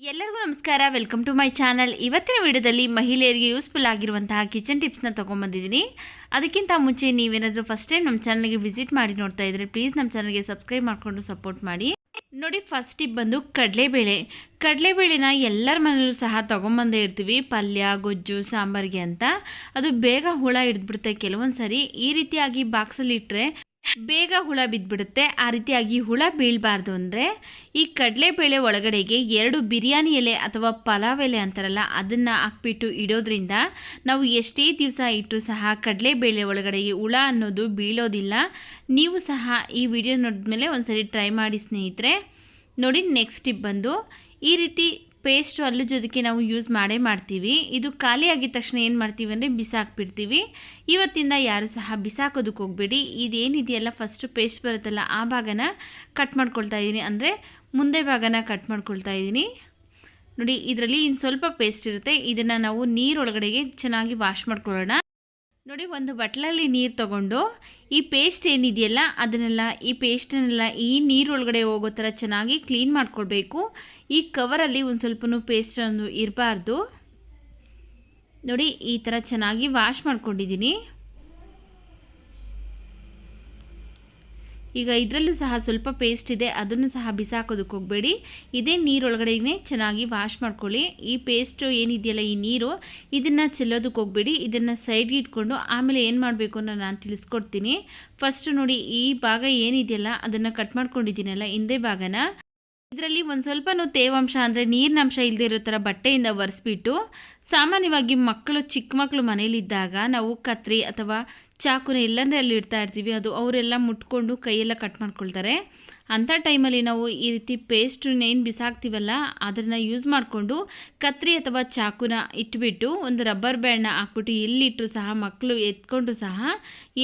ಎಲ್ಲರಿಗೂ ನಮಸ್ಕಾರ. Welcome to my channel ಇವತ್ತಿನ ವಿಡಿಯೋದಲ್ಲಿ ಮಹಿಳೆಯರಿಗೆ ಯೂಸ್ಫುಲ್ ಆಗಿರುವಂತಹ ಕಿಚನ್ ಟಿಪ್ಸ್ನ ತೊಗೊಂಬಂದಿದ್ದೀನಿ. ಅದಕ್ಕಿಂತ ಮುಂಚೆ ನೀವೇನಾದರೂ ಫಸ್ಟ್ ಟೈಮ್ ನಮ್ಮ ಚಾನಲ್ಗೆ ವಿಸಿಟ್ ಮಾಡಿ ನೋಡ್ತಾ ಇದ್ದರೆ ಪ್ಲೀಸ್ ನಮ್ಮ ಚಾನಲ್ಗೆ ಸಬ್ಸ್ಕ್ರೈಬ್ ಮಾಡಿಕೊಂಡು ಸಪೋರ್ಟ್ ಮಾಡಿ. ನೋಡಿ ಫಸ್ಟ್ ಟಿಪ್ ಬಂದು ಕಡಲೆಬೇಳೆ. ಕಡಲೆಬೇಳೆನ ಎಲ್ಲರ ಮನೆಯಲ್ಲೂ ಸಹ ತೊಗೊಂಬಂದೇ ಇರ್ತೀವಿ. ಪಲ್ಯ, ಗೊಜ್ಜು, ಸಾಂಬಾರಿಗೆ ಅಂತ. ಅದು ಬೇಗ ಹುಳ ಹಿಡಿದ್ಬಿಡುತ್ತೆ. ಕೆಲವೊಂದು ಸರಿ ಈ ರೀತಿಯಾಗಿ ಬಾಕ್ಸಲ್ಲಿ ಇಟ್ಟರೆ ಬೇಗ ಹುಳ ಬಿದ್ದುಬಿಡುತ್ತೆ. ಆ ರೀತಿಯಾಗಿ ಹುಳ ಬೀಳಬಾರ್ದು ಅಂದರೆ ಈ ಕಡಲೆಬೇಳೆ ಒಳಗಡೆಗೆ ಎರಡು ಬಿರಿಯಾನಿ ಎಲೆ ಅಥವಾ ಪಲಾವ್ ಎಲೆ ಅಂತಾರಲ್ಲ, ಅದನ್ನು ಹಾಕ್ಬಿಟ್ಟು ಇಡೋದ್ರಿಂದ ನಾವು ಎಷ್ಟೇ ದಿವಸ ಇಟ್ಟರೂ ಸಹ ಕಡಲೆಬೇಳೆ ಒಳಗಡೆಗೆ ಹುಳ ಅನ್ನೋದು ಬೀಳೋದಿಲ್ಲ. ನೀವು ಸಹ ಈ ವಿಡಿಯೋ ನೋಡಿದ್ಮೇಲೆ ಒಂದ್ಸರಿ ಟ್ರೈ ಮಾಡಿ ಸ್ನೇಹಿತರೆ. ನೋಡಿ, ನೆಕ್ಸ್ಟ್ ಟಿಪ್ ಬಂದು ಈ ರೀತಿ ಪೇಸ್ಟು ಅಲ್ಲೂ ಜೊತೆಗೆ ನಾವು ಯೂಸ್ ಮಾಡೇ ಮಾಡ್ತೀವಿ. ಇದು ಖಾಲಿ ಆಗಿದ ತಕ್ಷಣ ಏನು ಮಾಡ್ತೀವಿ ಅಂದರೆ ಬಿಸಾಕ್ಬಿಡ್ತೀವಿ. ಇವತ್ತಿಂದ ಯಾರು ಸಹ ಬಿಸಾಕೋದಕ್ಕೆ ಹೋಗಬೇಡಿ. ಇದೇನಿದೆಯಲ್ಲ ಫಸ್ಟು ಪೇಸ್ಟ್ ಬರುತ್ತಲ್ಲ, ಆ ಭಾಗನ ಕಟ್ ಮಾಡ್ಕೊಳ್ತಾ ಇದ್ದೀನಿ ಅಂದರೆ ಮುಂದೆ ಭಾಗನ ಕಟ್ ಮಾಡ್ಕೊಳ್ತಾ ಇದ್ದೀನಿ ನೋಡಿ, ಇದರಲ್ಲಿ ಇನ್ನು ಸ್ವಲ್ಪ ಪೇಸ್ಟ್ ಇರುತ್ತೆ. ಇದನ್ನು ನಾವು ನೀರೊಳಗಡೆಗೆ ಚೆನ್ನಾಗಿ ವಾಶ್ ಮಾಡ್ಕೊಳ್ಳೋಣ. ನೋಡಿ, ಒಂದು ಬಟ್ಲಲ್ಲಿ ನೀರು ತಗೊಂಡು ಈ ಪೇಸ್ಟ್ ಏನಿದೆಯಲ್ಲ, ಅದನ್ನೆಲ್ಲ, ಈ ಪೇಸ್ಟನ್ನೆಲ್ಲ ಈ ನೀರೊಳಗಡೆ ಹೋಗೋ ಥರ ಚೆನ್ನಾಗಿ ಕ್ಲೀನ್ ಮಾಡ್ಕೊಳ್ಬೇಕು. ಈ ಕವರಲ್ಲಿ ಒಂದು ಸ್ವಲ್ಪ ಪೇಸ್ಟ್ ಒಂದು ಇರಬಾರ್ದು. ನೋಡಿ, ಈ ಥರ ಚೆನ್ನಾಗಿ ವಾಶ್ ಮಾಡ್ಕೊಂಡಿದ್ದೀನಿ. ಈಗ ಇದರಲ್ಲೂ ಸಹ ಸ್ವಲ್ಪ ಪೇಸ್ಟ್ ಇದೆ, ಅದನ್ನು ಸಹ ಬಿಸಾಕೋದಕ್ಕೆ ಹೋಗಬೇಡಿ. ಇದೇ ನೀರೊಳಗಡೆನೇ ಚೆನ್ನಾಗಿ ವಾಶ್ ಮಾಡ್ಕೊಳ್ಳಿ. ಈ ಪೇಸ್ಟು ಏನಿದೆಯಲ್ಲ ಈ ನೀರು, ಇದನ್ನು ಚೆಲ್ಲೋದಕ್ಕೆ ಹೋಗಬೇಡಿ. ಇದನ್ನು ಸೈಡ್ಗೆ ಇಟ್ಕೊಂಡು ಆಮೇಲೆ ಏನು ಮಾಡಬೇಕು ಅನ್ನೋ ನಾನು ತಿಳಿಸ್ಕೊಡ್ತೀನಿ. ಫಸ್ಟು ನೋಡಿ ಈ ಭಾಗ ಏನಿದೆಯಲ್ಲ, ಅದನ್ನು ಕಟ್ ಮಾಡ್ಕೊಂಡಿದ್ದೀನಲ್ಲ ಹಿಂದೆ ಭಾಗನ. ಇದರಲ್ಲಿ ಒಂದು ಸ್ವಲ್ಪನೂ ತೇವಾಂಶ ಅಂದರೆ ನೀರಿನ ಅಂಶ ಇಲ್ಲದೆ ಇರೋ ಥರ ಬಟ್ಟೆಯಿಂದ ಒರೆಸ್ಬಿಟ್ಟು, ಸಾಮಾನ್ಯವಾಗಿ ಮಕ್ಕಳು ಚಿಕ್ಕ ಮಕ್ಕಳು ಮನೇಲಿದ್ದಾಗ ನಾವು ಕತ್ರಿ ಅಥವಾ ಚಾಕುನ ಎಲ್ಲಂದರೆ ಅಲ್ಲಿ ಇಡ್ತಾ ಇರ್ತೀವಿ. ಅದು ಅವರೆಲ್ಲ ಮುಟ್ಕೊಂಡು ಕೈಯೆಲ್ಲ ಕಟ್ ಮಾಡ್ಕೊಳ್ತಾರೆ. ಅಂಥ ಟೈಮಲ್ಲಿ ನಾವು ಈ ರೀತಿ ಪೇಸ್ಟನ್ನ ಏನು ಬಿಸಾಕ್ತೀವಲ್ಲ, ಅದನ್ನು ಯೂಸ್ ಮಾಡಿಕೊಂಡು ಕತ್ರಿ ಅಥವಾ ಚಾಕುನ ಇಟ್ಬಿಟ್ಟು ಒಂದು ರಬ್ಬರ್ ಬ್ಯಾಂಡ್ನ ಹಾಕ್ಬಿಟ್ಟು ಎಲ್ಲಿಟ್ಟರು ಸಹ ಮಕ್ಕಳು ಎತ್ಕೊಂಡು ಸಹ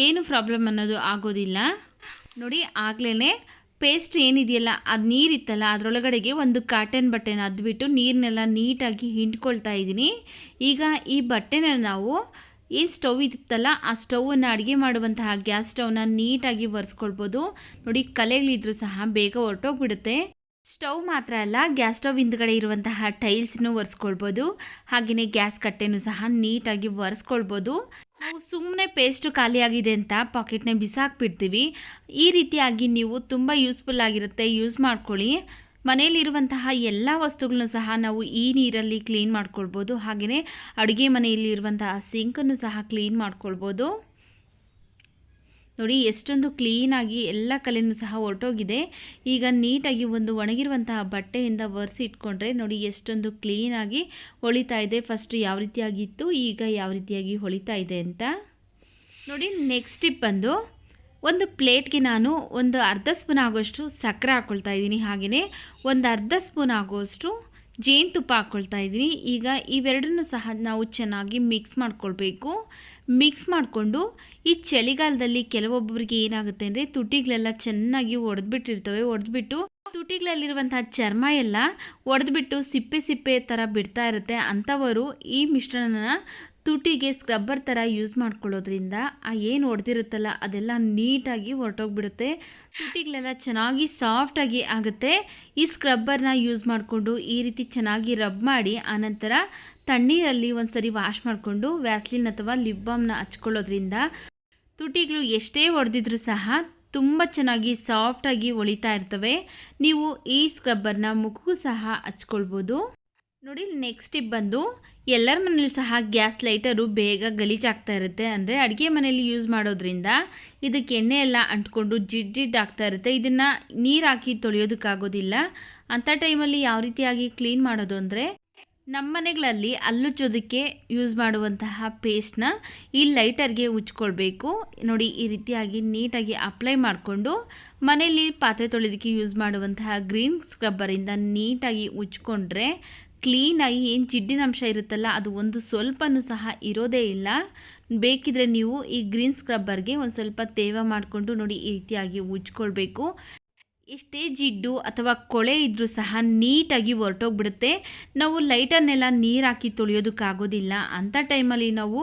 ಏನು ಪ್ರಾಬ್ಲಮ್ ಅನ್ನೋದು ಆಗೋದಿಲ್ಲ. ನೋಡಿ ಆಗಲೇ ಪೇಸ್ಟ್ ಏನಿದೆಯಲ್ಲ, ಅದು ನೀರಿತ್ತಲ್ಲ, ಅದರೊಳಗಡೆಗೆ ಒಂದು ಕಾಟನ್ ಬಟ್ಟೆನ ಅದ್ಬಿಟ್ಟು ನೀರನ್ನೆಲ್ಲ ನೀಟಾಗಿ ಹಿಂಡ್ಕೊಳ್ತಾ ಇದ್ದೀನಿ. ಈಗ ಈ ಬಟ್ಟೆನ ನಾವು ಏನು ಸ್ಟವ್ ಇತ್ತಲ್ಲ ಆ ಸ್ಟವನ್ನು ಅಡುಗೆ ಮಾಡುವಂತಹ ಗ್ಯಾಸ್ ಸ್ಟವ್ನ ನೀಟಾಗಿ ಒರೆಸ್ಕೊಳ್ಬೋದು. ನೋಡಿ, ಕಲೆಗಳಿದ್ರೂ ಸಹ ಬೇಗ ಹೊರಟೋಗ್ಬಿಡುತ್ತೆ ಸ್ಟವ್ ಮಾತ್ರ ಅಲ್ಲ, ಗ್ಯಾಸ್ ಸ್ಟವ್ ಹಿಂದ್ಗಡೆ ಇರುವಂತಹ ಟೈಲ್ಸ್ನೂ ಒರೆಸ್ಕೊಳ್ಬೋದು. ಹಾಗೆಯೇ ಗ್ಯಾಸ್ ಕಟ್ಟೆನೂ ಸಹ ನೀಟಾಗಿ ಒರೆಸ್ಕೊಳ್ಬೋದು. ನಾವು ಸುಮ್ಮನೆ ಪೇಸ್ಟು ಖಾಲಿಯಾಗಿದೆ ಅಂತ ಪಾಕೆಟ್ನ ಬಿಸಾಕ್ಬಿಡ್ತೀವಿ. ಈ ರೀತಿಯಾಗಿ ನೀವು ತುಂಬ ಯೂಸ್ಫುಲ್ ಆಗಿರುತ್ತೆ, ಯೂಸ್ ಮಾಡ್ಕೊಳ್ಳಿ. ಮನೆಯಲ್ಲಿರುವಂತಹ ಎಲ್ಲ ವಸ್ತುಗಳನ್ನು ಸಹ ನಾವು ಈ ನೀರಲ್ಲಿ ಕ್ಲೀನ್ ಮಾಡ್ಕೊಳ್ಬೋದು. ಹಾಗೆಯೇ ಅಡುಗೆ ಮನೆಯಲ್ಲಿರುವಂತಹ ಸಿಂಕನ್ನು ಸಹ ಕ್ಲೀನ್ ಮಾಡ್ಕೊಳ್ಬೋದು. ನೋಡಿ, ಎಷ್ಟೊಂದು ಕ್ಲೀನಾಗಿ ಎಲ್ಲ ಕಲೆಯೂ ಸಹ ಹೊರಟೋಗಿದೆ ಈಗ ನೀಟಾಗಿ ಒಂದು ಒಣಗಿರುವಂತಹ ಬಟ್ಟೆಯಿಂದ ಒರೆಸಿ ಇಟ್ಕೊಂಡ್ರೆ ನೋಡಿ, ಎಷ್ಟೊಂದು ಕ್ಲೀನಾಗಿ ಹೊಳಿತಾ ಇದೆ. ಫಸ್ಟ್ ಯಾವ ರೀತಿಯಾಗಿತ್ತು ಈಗ ಯಾವ ರೀತಿಯಾಗಿ ಹೊಳಿತಾ ಇದೆ ಅಂತ. ನೋಡಿ ನೆಕ್ಸ್ಟ್ ಟಿಪ್ ಬಂದು ಒಂದು ಪ್ಲೇಟ್ಗೆ ನಾನು ಒಂದು ಅರ್ಧ ಸ್ಪೂನ್ ಆಗೋಷ್ಟು ಸಕ್ಕರೆ ಹಾಕ್ಕೊಳ್ತಾ ಇದ್ದೀನಿ. ಹಾಗೆಯೇ ಒಂದು ಅರ್ಧ ಸ್ಪೂನ್ ಆಗೋಷ್ಟು ಜೇನುತುಪ್ಪ ಹಾಕ್ಕೊಳ್ತಾ ಇದ್ದೀನಿ. ಈಗ ಇವೆರಡನ್ನೂ ಸಹ ನಾವು ಚೆನ್ನಾಗಿ ಮಿಕ್ಸ್ ಮಾಡ್ಕೊಳ್ಬೇಕು. ಮಿಕ್ಸ್ ಮಾಡಿಕೊಂಡು ಈ ಚಳಿಗಾಲದಲ್ಲಿ ಕೆಲವೊಬ್ಬರಿಗೆ ಏನಾಗುತ್ತೆ ಅಂದರೆ ತುಟಿಗಳೆಲ್ಲ ಚೆನ್ನಾಗಿ ಒಡೆದ್ಬಿಟ್ಟಿರ್ತವೆ. ಒಡೆದ್ಬಿಟ್ಟು ತುಟಿಗಳಲ್ಲಿರುವಂತಹ ಚರ್ಮ ಎಲ್ಲ ಒಡೆದ್ಬಿಟ್ಟು ಸಿಪ್ಪೆ ಸಿಪ್ಪೆ ಥರ ಬಿಡ್ತಾ ಇರುತ್ತೆ ಅಂಥವರು ಈ ಮಿಶ್ರಣನ ತುಟಿಗೆ ಸ್ಕ್ರಬ್ಬರ್ ಥರ ಯೂಸ್ ಮಾಡ್ಕೊಳ್ಳೋದ್ರಿಂದ ಆ ಏನು ಹೊಡೆದಿರುತ್ತಲ್ಲ ಅದೆಲ್ಲ ನೀಟಾಗಿ ಹೊರಟೋಗ್ಬಿಡುತ್ತೆ. ತುಟಿಗಳೆಲ್ಲ ಚೆನ್ನಾಗಿ ಸಾಫ್ಟಾಗಿ ಆಗುತ್ತೆ. ಈ ಸ್ಕ್ರಬ್ಬರ್ನ ಯೂಸ್ ಮಾಡಿಕೊಂಡು ಈ ರೀತಿ ಚೆನ್ನಾಗಿ ರಬ್ ಮಾಡಿ ಆನಂತರ ತಣ್ಣೀರಲ್ಲಿ ಒಂದು ಸರಿ ವಾಶ್ ಮಾಡಿಕೊಂಡು ವ್ಯಾಸ್ಲಿನ್ ಅಥವಾ ಲಿಪ್ ಬಾಮ್ನ ಹಚ್ಕೊಳ್ಳೋದ್ರಿಂದ ತುಟಿಗಳು ಎಷ್ಟೇ ಹೊಡೆದಿದ್ರೂ ಸಹ ತುಂಬ ಚೆನ್ನಾಗಿ ಸಾಫ್ಟಾಗಿ ಒಳಿತಾ ಇರ್ತವೆ. ನೀವು ಈ ಸ್ಕ್ರಬ್ಬರ್ನ ಮುಖಕ್ಕೂ ಸಹ ಹಚ್ಕೊಳ್ಬೋದು. ನೋಡಿ ನೆಕ್ಸ್ಟ್ ಟಿಪ್ ಬಂದು ಎಲ್ಲರ ಮನೇಲಿ ಸಹ ಗ್ಯಾಸ್ ಲೈಟರು ಬೇಗ ಗಲೀಜಾಗ್ತಾ ಇರುತ್ತೆ. ಅಂದರೆ ಅಡುಗೆ ಮನೆಯಲ್ಲಿ ಯೂಸ್ ಮಾಡೋದ್ರಿಂದ ಇದಕ್ಕೆ ಎಣ್ಣೆ ಎಲ್ಲ ಅಂಟ್ಕೊಂಡು ಜಿಡ್ ಆಗ್ತಾ ಇರುತ್ತೆ. ಇದನ್ನು ನೀರು ಹಾಕಿ ತೊಳೆಯೋದಕ್ಕಾಗೋದಿಲ್ಲ. ಅಂಥ ಟೈಮಲ್ಲಿ ಯಾವ ರೀತಿಯಾಗಿ ಕ್ಲೀನ್ ಮಾಡೋದು ಅಂದರೆ ನಮ್ಮ ಮನೆಗಳಲ್ಲಿ ಅಲ್ಲುಚ್ಚೋದಕ್ಕೆ ಯೂಸ್ ಮಾಡುವಂತಹ ಪೇಸ್ಟ್ನ ಈ ಲೈಟರ್ಗೆ ಉಚ್ಕೊಳ್ಬೇಕು ನೋಡಿ, ಈ ರೀತಿಯಾಗಿ ನೀಟಾಗಿ ಅಪ್ಲೈ ಮಾಡಿಕೊಂಡು ಮನೆಯಲ್ಲಿ ಪಾತ್ರೆ ತೊಳೆಯೋದಕ್ಕೆ ಯೂಸ್ ಮಾಡುವಂತಹ ಗ್ರೀನ್ ಸ್ಕ್ರಬ್ಬರಿಂದ ನೀಟಾಗಿ ಉಜ್ಕೊಂಡ್ರೆ ಕ್ಲೀನಾಗಿ ಏನು ಜಿಡ್ಡಿನ ಅಂಶ ಇರುತ್ತಲ್ಲ, ಅದು ಒಂದು ಸ್ವಲ್ಪನೂ ಸಹ ಇರೋದೇ ಇಲ್ಲ. ಬೇಕಿದ್ರೆ ನೀವು ಈ ಗ್ರೀನ್ ಸ್ಕ್ರಬ್ಬರ್ಗೆ ಒಂದು ಸ್ವಲ್ಪ ತೇವ ಮಾಡಿಕೊಂಡು ನೋಡಿ ಈ ರೀತಿಯಾಗಿ ಉಜ್ಕೊಳ್ಬೇಕು ಎಷ್ಟೇ ಜಿಡ್ಡು ಅಥವಾ ಕೊಳೆ ಇದ್ದರೂ ಸಹ ನೀಟಾಗಿ ಹೊರಟೋಗ್ಬಿಡುತ್ತೆ. ನಾವು ಲೈಟನ್ನೆಲ್ಲ ನೀರು ಹಾಕಿ ತೊಳೆಯೋದಕ್ಕಾಗೋದಿಲ್ಲ. ಅಂಥ ಟೈಮಲ್ಲಿ ನಾವು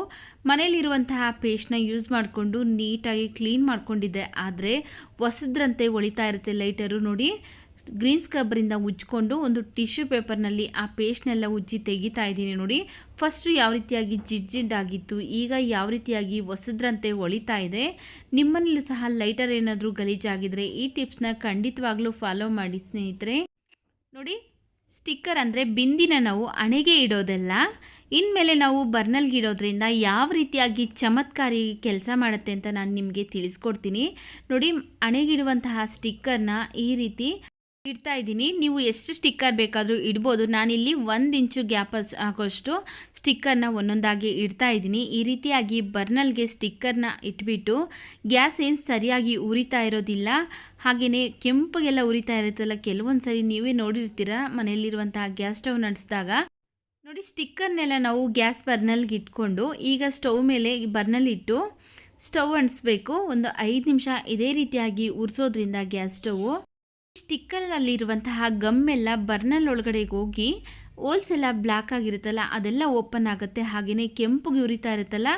ಮನೇಲಿರುವಂತಹ ಪೇಸ್ಟ್ನ ಯೂಸ್ ಮಾಡಿಕೊಂಡು ನೀಟಾಗಿ ಕ್ಲೀನ್ ಮಾಡ್ಕೊಂಡಿದ್ದೆ. ಆದರೆ ಹೊಸದ್ರಂತೆ ಒಳಿತಾ ಇರುತ್ತೆ ಲೈಟರು ನೋಡಿ. ಗ್ರೀನ್ ಸ್ಕ್ರಬ್ಬರಿಂದ ಉಜ್ಕೊಂಡು ಒಂದು ಟಿಶ್ಯೂ ಪೇಪರ್ನಲ್ಲಿ ಆ ಪೇಸ್ಟ್ನೆಲ್ಲ ಉಜ್ಜಿ ತೆಗಿತಾ ಇದ್ದೀನಿ ನೋಡಿ. ಫಸ್ಟು ಯಾವ ರೀತಿಯಾಗಿ ಜಿಡ್ಜಿಡ್ಡಾಗಿತ್ತು ಈಗ ಯಾವ ರೀತಿಯಾಗಿ ಹೊಸದ್ರಂತೆ ಹೊಳಿತಾ ಇದೆ ನಿಮ್ಮನೇಲೂ ಸಹ ಲೈಟರ್ ಏನಾದರೂ ಗಲೀಜಾಗಿದ್ರೆ ಈ ಟಿಪ್ಸ್ನ ಖಂಡಿತವಾಗ್ಲೂ ಫಾಲೋ ಮಾಡಿ ಸ್ನೇಹಿತರೆ. ನೋಡಿ, ಸ್ಟಿಕ್ಕರ್ ಅಂದರೆ ಬಿಂದಿನ ನಾವು ಹಣೆಗೆ ಇಡೋದಲ್ಲ, ಇನ್ಮೇಲೆ ನಾವು ಬರ್ನಲ್ಗೆ ಇಡೋದ್ರಿಂದ ಯಾವ ರೀತಿಯಾಗಿ ಚಮತ್ಕಾರಿ ಕೆಲಸ ಮಾಡುತ್ತೆ ಅಂತ ನಾನು ನಿಮಗೆ ತಿಳಿಸ್ಕೊಡ್ತೀನಿ. ನೋಡಿ ಹಣೆಗಿಡುವಂತಹ ಸ್ಟಿಕ್ಕರ್ನ ಈ ರೀತಿ ಇಡ್ತಾ ಇದ್ದೀನಿ. ನೀವು ಎಷ್ಟು ಸ್ಟಿಕ್ಕರ್ ಬೇಕಾದರೂ ಇಡ್ಬೋದು. ನಾನಿಲ್ಲಿ ಒಂದು ಇಂಚು ಗ್ಯಾಪ್ ಆಗೋಷ್ಟು ಸ್ಟಿಕ್ಕರ್ನ ಒಂದೊಂದಾಗಿ ಇಡ್ತಾ ಇದ್ದೀನಿ. ಈ ರೀತಿಯಾಗಿ ಬರ್ನಲ್ಗೆ ಸ್ಟಿಕ್ಕರ್ನ ಇಟ್ಬಿಟ್ಟು ಗ್ಯಾಸ್ ಏನು ಸರಿಯಾಗಿ ಉರಿತಾ ಇರೋದಿಲ್ಲ ಹಾಗೆಯೇ ಕೆಂಪಗೆಲ್ಲ ಉರಿತಾ ಇರುತ್ತಲ್ಲ ಕೆಲವೊಂದು ಸರಿ ನೀವೇ ನೋಡಿರ್ತೀರ ಮನೆಯಲ್ಲಿರುವಂತಹ ಗ್ಯಾಸ್ ಸ್ಟವ್ ನಡೆಸಿದಾಗ. ನೋಡಿ ಸ್ಟಿಕ್ಕರ್ನೆಲ್ಲ ನಾವು ಗ್ಯಾಸ್ ಬರ್ನಲ್ಗೆ ಇಟ್ಕೊಂಡು ಈಗ ಸ್ಟವ್ ಮೇಲೆ ಬರ್ನಲ್ ಇಟ್ಟು ಸ್ಟವ್ ಅಂಟಿಸ್ಬೇಕು. ಒಂದು ಐದು ನಿಮಿಷ ಇದೇ ರೀತಿಯಾಗಿ ಉರಿಸೋದ್ರಿಂದ ಗ್ಯಾಸ್ ಸ್ಟವ್. ಸ್ಟಿಕ್ಕರಲ್ಲಿರುವಂತಹ ಎಲ್ಲ ಬರ್ನಲ್ ಒಳಗಡೆ ಹೋಗಿ ಹೋಲ್ಸ್ ಎಲ್ಲ ಬ್ಲ್ಯಾಕ್ ಆಗಿರುತ್ತಲ್ಲ, ಅದೆಲ್ಲ ಓಪನ್ ಆಗುತ್ತೆ. ಹಾಗೆಯೇ ಕೆಂಪುಗೆ ಉರಿತಾ ಇರುತ್ತಲ್ಲ,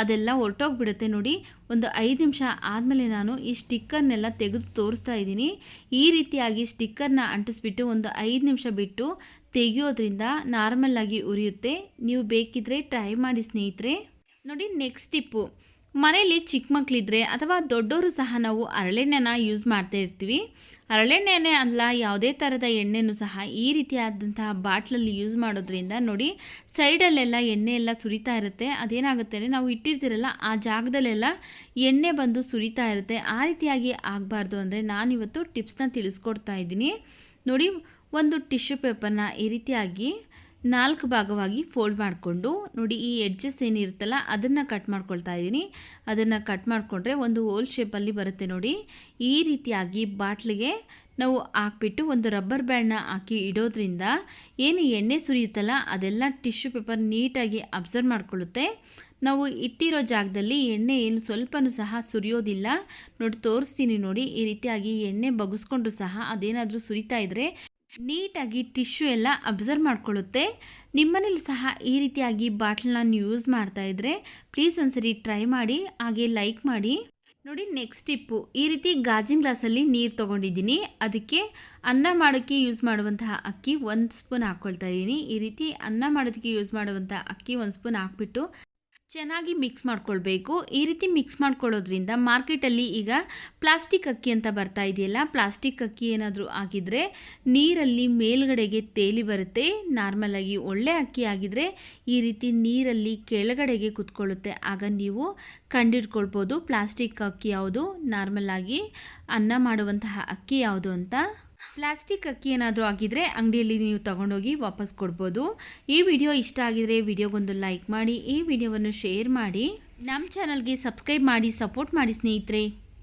ಅದೆಲ್ಲ ಹೊರಟೋಗ್ಬಿಡುತ್ತೆ ನೋಡಿ. ಒಂದು ಐದು ನಿಮಿಷ ಆದಮೇಲೆ ನಾನು ಈ ಸ್ಟಿಕ್ಕರ್ನೆಲ್ಲ ತೆಗೆದು ತೋರಿಸ್ತಾ ಇದ್ದೀನಿ. ಈ ರೀತಿಯಾಗಿ ಸ್ಟಿಕ್ಕರ್ನ ಅಂಟಿಸ್ಬಿಟ್ಟು ಒಂದು ಐದು ನಿಮಿಷ ಬಿಟ್ಟು ತೆಗೆಯೋದ್ರಿಂದ ನಾರ್ಮಲ್ಲಾಗಿ ಉರಿಯುತ್ತೆ. ನೀವು ಬೇಕಿದ್ರೆ ಟ್ರೈ ಮಾಡಿ ಸ್ನೇಹಿತರೆ. ನೋಡಿ, ನೆಕ್ಸ್ಟ್ ಟಿಪ್ಪು. ಮನೆಯಲ್ಲಿ ಚಿಕ್ಕ ಮಕ್ಕಳಿದ್ರೆ ಅಥವಾ ದೊಡ್ಡವರು ಸಹ ನಾವು ಹರಳೆಣ್ಣೆನ ಯೂಸ್ ಮಾಡ್ತಾ ಇರ್ತೀವಿ. ಹರಳೆಣ್ಣೆನೇ ಅಲ್ಲ, ಯಾವುದೇ ಥರದ ಎಣ್ಣೆನೂ ಸಹ ಈ ರೀತಿಯಾದಂತಹ ಬಾಟ್ಲಲ್ಲಿ ಯೂಸ್ ಮಾಡೋದ್ರಿಂದ ನೋಡಿ ಸೈಡಲ್ಲೆಲ್ಲ ಎಣ್ಣೆ ಎಲ್ಲ ಸುರಿತಾ ಇರುತ್ತೆ. ಅದೇನಾಗುತ್ತೆ ಅಂದರೆ ನಾವು ಇಟ್ಟಿರ್ತೀರಲ್ಲ, ಆ ಜಾಗದಲ್ಲೆಲ್ಲ ಎಣ್ಣೆ ಬಂದು ಸುರಿತಾ ಇರುತ್ತೆ. ಆ ರೀತಿಯಾಗಿ ಆಗಬಾರ್ದು ಅಂದರೆ ನಾನಿವತ್ತು ಟಿಪ್ಸ್ನ ತಿಳಿಸ್ಕೊಡ್ತಾ ಇದ್ದೀನಿ. ನೋಡಿ, ಒಂದು ಟಿಶ್ಯೂ ಪೇಪರ್ನ ಈ ರೀತಿಯಾಗಿ ನಾಲ್ಕು ಭಾಗವಾಗಿ ಫೋಲ್ಡ್ ಮಾಡಿಕೊಂಡು, ನೋಡಿ ಈ ಎಡ್ಜಸ್ ಏನಿರುತ್ತಲ್ಲ, ಅದನ್ನು ಕಟ್ ಮಾಡ್ಕೊಳ್ತಾ ಇದ್ದೀನಿ. ಅದನ್ನು ಕಟ್ ಮಾಡಿಕೊಂಡ್ರೆ ಒಂದು ಹೋಲ್ ಶೇಪಲ್ಲಿ ಬರುತ್ತೆ ನೋಡಿ. ಈ ರೀತಿಯಾಗಿ ಬಾಟ್ಲಿಗೆ ನಾವು ಹಾಕ್ಬಿಟ್ಟು ಒಂದು ರಬ್ಬರ್ ಬ್ಯಾಂಡ್ನ ಹಾಕಿ ಇಡೋದ್ರಿಂದ ಏನು ಎಣ್ಣೆ ಸುರಿಯುತ್ತಲ್ಲ, ಅದೆಲ್ಲ ಟಿಶ್ಯೂ ಪೇಪರ್ ನೀಟಾಗಿ ಅಬ್ಸರ್ವ್ ಮಾಡ್ಕೊಳ್ಳುತ್ತೆ. ನಾವು ಇಟ್ಟಿರೋ ಜಾಗದಲ್ಲಿ ಎಣ್ಣೆ ಏನು ಸ್ವಲ್ಪನೂ ಸಹ ಸುರಿಯೋದಿಲ್ಲ. ನೋಡಿ, ತೋರಿಸ್ತೀನಿ ನೋಡಿ, ಈ ರೀತಿಯಾಗಿ ಎಣ್ಣೆ ಬಗ್ಸ್ಕೊಂಡ್ರು ಸಹ ಅದೇನಾದರೂ ಸುರಿತಾ ಇದ್ದರೆ ನೀಟಾಗಿ ಟಿಶ್ಯೂ ಎಲ್ಲ ಅಬ್ಸರ್ವ್ ಮಾಡ್ಕೊಳ್ಳುತ್ತೆ. ನಿಮ್ಮನೇಲಿ ಸಹ ಈ ರೀತಿಯಾಗಿ ಬಾಟ್ಲನ್ನ ಯೂಸ್ ಮಾಡ್ತಾ ಇದ್ದರೆ ಪ್ಲೀಸ್ ಒಂದ್ಸರಿ ಟ್ರೈ ಮಾಡಿ, ಹಾಗೆ ಲೈಕ್ ಮಾಡಿ. ನೋಡಿ, ನೆಕ್ಸ್ಟ್ ಟಿಪ್ಪು, ಈ ರೀತಿ ಗಾಜಿನ ಗ್ಲಾಸಲ್ಲಿ ನೀರು ತೊಗೊಂಡಿದ್ದೀನಿ. ಅದಕ್ಕೆ ಅನ್ನ ಮಾಡೋಕ್ಕೆ ಯೂಸ್ ಮಾಡುವಂತಹ ಅಕ್ಕಿ ಒಂದು ಸ್ಪೂನ್ ಹಾಕ್ಕೊಳ್ತಾ ಇದ್ದೀನಿ. ಈ ರೀತಿ ಅನ್ನ ಮಾಡೋದಕ್ಕೆ ಯೂಸ್ ಮಾಡುವಂಥ ಅಕ್ಕಿ ಒಂದು ಸ್ಪೂನ್ ಹಾಕ್ಬಿಟ್ಟು ಚೆನ್ನಾಗಿ ಮಿಕ್ಸ್ ಮಾಡ್ಕೊಳ್ಬೇಕು. ಈ ರೀತಿ ಮಿಕ್ಸ್ ಮಾಡ್ಕೊಳ್ಳೋದ್ರಿಂದ ಮಾರ್ಕೆಟಲ್ಲಿ ಈಗ ಪ್ಲಾಸ್ಟಿಕ್ ಅಕ್ಕಿ ಅಂತ ಬರ್ತಾ ಇದೆಯಲ್ಲ ಪ್ಲಾಸ್ಟಿಕ್ ಅಕ್ಕಿ ಏನಾದರೂ ಆಗಿದ್ದರೆ ನೀರಲ್ಲಿ ಮೇಲ್ಗಡೆಗೆ ತೇಲಿ ಬರುತ್ತೆ ನಾರ್ಮಲಾಗಿ ಒಳ್ಳೆ ಅಕ್ಕಿ ಆಗಿದ್ರೆ ಈ ರೀತಿ ನೀರಲ್ಲಿ ಕೆಳಗಡೆಗೆ ಕುತ್ಕೊಳ್ಳುತ್ತೆ. ಆಗ ನೀವು ಕಂಡಿಡ್ಕೊಳ್ಬೋದು ಪ್ಲಾಸ್ಟಿಕ್ ಅಕ್ಕಿ ಯಾವುದು ನಾರ್ಮಲಾಗಿ ಅನ್ನ ಮಾಡುವಂತಹ ಅಕ್ಕಿ ಯಾವುದು ಅಂತ. ಪ್ಲಾಸ್ಟಿಕ್ ಅಕ್ಕಿ ಏನಾದರೂ ಆಗಿದ್ದರೆ ಅಂಗಡಿಯಲ್ಲಿ ನೀವು ತಗೊಂಡೋಗಿ ವಾಪಸ್ ಕೊಡ್ಬೋದು. ಈ ವಿಡಿಯೋ ಇಷ್ಟ ಆಗಿದರೆ ವಿಡಿಯೋಗೊಂದು ಲೈಕ್ ಮಾಡಿ, ಈ ವಿಡಿಯೋವನ್ನು ಶೇರ್ ಮಾಡಿ. ನಮ್ಮ ಚಾನಲ್ಗೆ ಸಬ್ಸ್ಕ್ರೈಬ್ ಮಾಡಿ, ಸಪೋರ್ಟ್ ಮಾಡಿ ಸ್ನೇಹಿತರೆ.